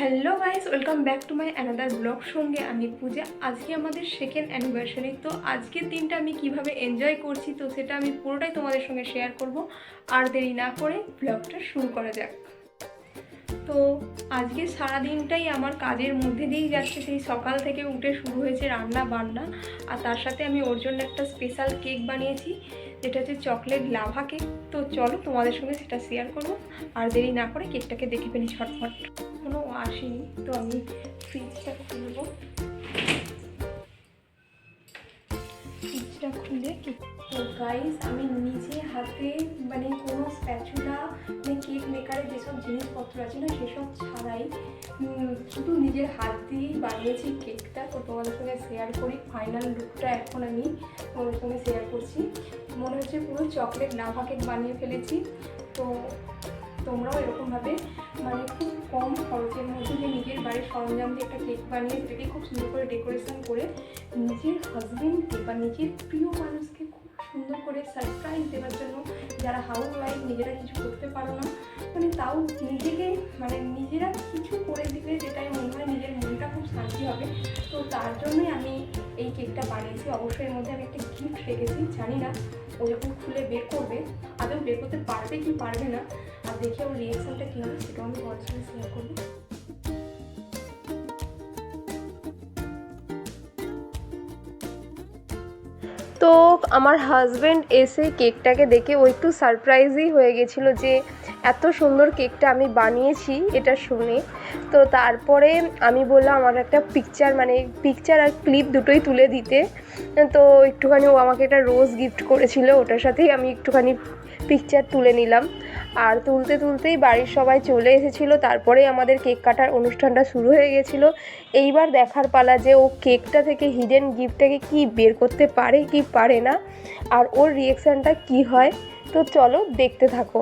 Hello guys, welcome back to my another blog সঙ্গে আমি পূজা। আজকে আমাদের সেকেন্ড অ্যানিভার্সারি তো আজকের দিনটা আমি কীভাবে এনজয় করছি, তো সেটা আমি পুরোটাই তোমাদের সঙ্গে শেয়ার করব। আর দেরি না করে ব্লগটা শুরু করা যাক। তো আজকে সারা দিনটাই আমার কাজের মধ্যে দিয়েই যাচ্ছে। সেই সকাল থেকে উঠে শুরু হয়েছে রান্না বান্না। আর তার সাথে আমি ওর জন্য একটা স্পেশাল কেক বানিয়েছি। যেটা হচ্ছে চকলেট লাভা কেক তো চলো তোমাদের সঙ্গে সেটা শেয়ার করব। আর দেরি না করে কেকটাকে দেখে ফেলি ঝটফট কোনো আসেনি, তো আমি ফ্রিজটা খুলবো। খুলে তো গাইস আমি নিজে হাতে মানে কোনো স্প্যাচুলা মানে কেক মেকারের যেসব জিনিসপত্র আছে না, সেসব ছাড়াই শুধু নিজের হাত দিয়েই বানিয়েছি কেকটা তো তোমাদের সঙ্গে শেয়ার করি। ফাইনাল লুকটা এখন আমি তোমাদের সঙ্গে শেয়ার করছি। মনে হচ্ছে পুরো চকলেট লাভা কেক বানিয়ে ফেলেছি। তো তোমরাও এরকমভাবে মানে খুব কম খরচের মধ্যে যে নিজের বাড়ির সরঞ্জাম দিয়ে একটা কেক বানিয়ে সেটাকে খুব সুন্দর করে ডেকোরেশন করে নিজের হাজবেন্ডকে বা নিজের প্রিয় মানুষকে খুব সুন্দর করে সারপ্রাইজ দেওয়ার জন্য যারা হাউস ওয়াইফ নিজেরা কিছু করতে পারো না মানে তাও নিজেকে মানে নিজেরা কিছু করে দিলে যেটাই মনে হয় নিজের মনটা খুব শান্তি হবে। তো তার জন্যই আমি এই কেকটা বানিয়েছি। অবশ্যই এর মধ্যে আমি একটা গিফট রেখেছি, জানি না, ও যখন খুলে বের করবে, আদৌ বের করতে পারবে কি পারবে না? আর দেখে ওর রিয়েকশনটা কী হবে, সেটাও আমি সঙ্গে শেয়ার করব। তো আমার হাজব্যান্ড এসে কেকটাকে দেখে ও একটু সারপ্রাইজই হয়ে গেছিল যে এত সুন্দর কেকটা আমি বানিয়েছি, এটা শুনে। তো তারপরে আমি বললাম, আমার একটা পিকচার মানে পিকচার আর ক্লিপ দুটোই তুলে দিতে। তো একটুখানি ও আমাকে একটা রোজ গিফট করেছিল, ওটার সাথেই আমি একটুখানি পিকচার তুলে নিলাম। আর তুলতে তুলতেই বাড়ির সবাই চলে এসেছিল। তারপরে আমাদের কেক কাটার অনুষ্ঠানটা শুরু হয়ে গেছিল। এইবার দেখার পালা যে ও কেকটা থেকে হিডেন গিফটটাকে কি বের করতে পারে কি পারে না, আর ওর রিয়েকশানটা কি হয়, তো চলো দেখতে থাকো।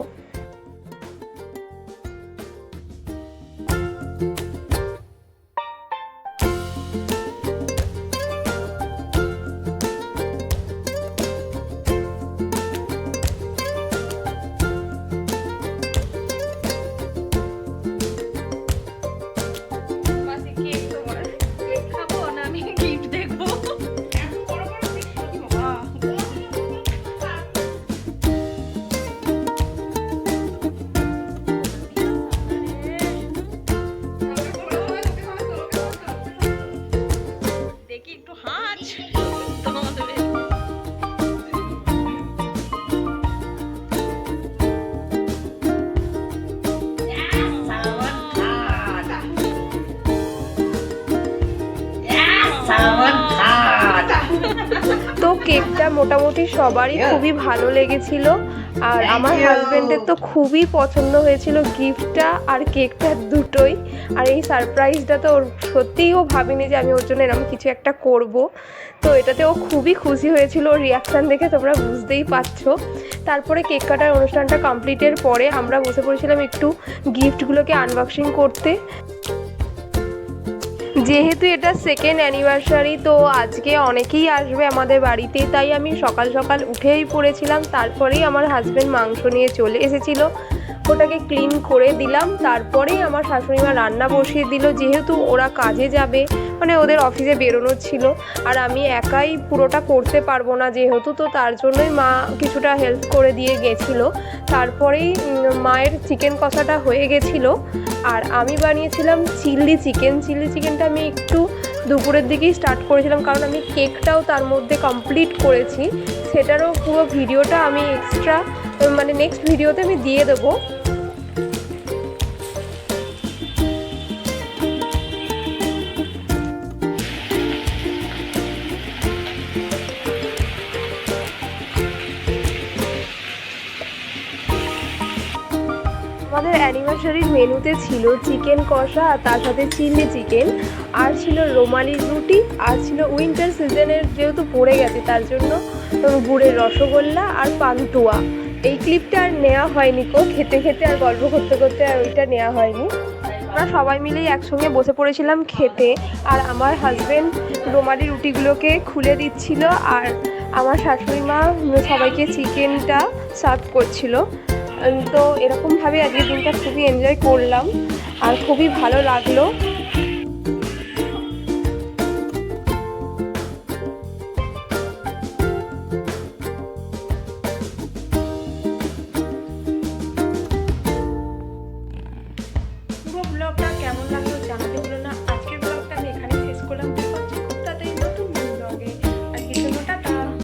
কেকটা মোটামুটি সবারই খুবই ভালো লেগেছিল। আর আমার হাজবেন্ডের তো খুবই পছন্দ হয়েছিল গিফটটা আর কেকটা দুটোই। আর এই সারপ্রাইজটা তো ওর সত্যিই ও ভাবিনি যে আমি ওর জন্য এরকম কিছু একটা করব। তো এটাতে ও খুবই খুশি হয়েছিল ওর রিয়াকশান দেখে তোমরা বুঝতেই পারছ। তারপরে কেক কাটার অনুষ্ঠানটা কমপ্লিটের পরে আমরা বসে পড়েছিলাম একটু গিফটগুলোকে আনবক্সিং করতে। যেহেতু এটা সেকেন্ড অ্যানিভার্সারি তো আজকে অনেকেই আসবে আমাদের বাড়িতে, তাই আমি সকাল সকাল উঠেই পড়েছিলাম, তারপরেই আমার হাজব্যান্ড মাংস নিয়ে চলে এসেছিল। ওটাকে ক্লিন করে দিলাম। তারপরেই আমার শাশুড়ি মা রান্না বসিয়ে দিল। যেহেতু ওরা কাজে যাবে মানে ওদের অফিসে বেরোনোর ছিল, আর আমি একাই পুরোটা করতে পারব না যেহেতু, তো তার জন্যই মা কিছুটা হেল্প করে দিয়ে গেছিল। তারপরেই মায়ের চিকেন কষাটা হয়ে গেছিল। আর আমি বানিয়েছিলাম চিলি চিকেন চিলি চিকেনটা আমি একটু দুপুরের দিকেই স্টার্ট করেছিলাম, কারণ আমি কেকটাও তার মধ্যে কমপ্লিট করেছি। সেটারও পুরো ভিডিওটা আমি এক্সট্রা মানে নেক্সট ভিডিওতে আমি দিয়ে দেবো। আমাদের অ্যানিভার্সারির মেনুতে ছিল চিকেন কষা আর তার সাথে চিলি চিকেন। আর ছিল রোমালি রুটি, আর ছিল উইন্টার সিজনের যেহেতু পড়ে গেছে তার জন্য গুড়ের রসগোল্লা আর পান্তুয়া। এই ক্লিপটা আর নেওয়া হয়নি কো। খেতে খেতে আর গল্প করতে করতে আর ওইটা নেওয়া হয়নি। আমরা সবাই মিলেই একসঙ্গে বসে পড়েছিলাম খেতে, আর আমার হাজব্যান্ড রোমালি রুটিগুলোকে খুলে দিচ্ছিল, আর আমার শাশুড়ি মা সবাইকে চিকেনটা সার্ভ করছিল। তো এরকমভাবে আজকের দিনটা খুবই এনজয় করলাম, আর খুবই ভালো লাগল।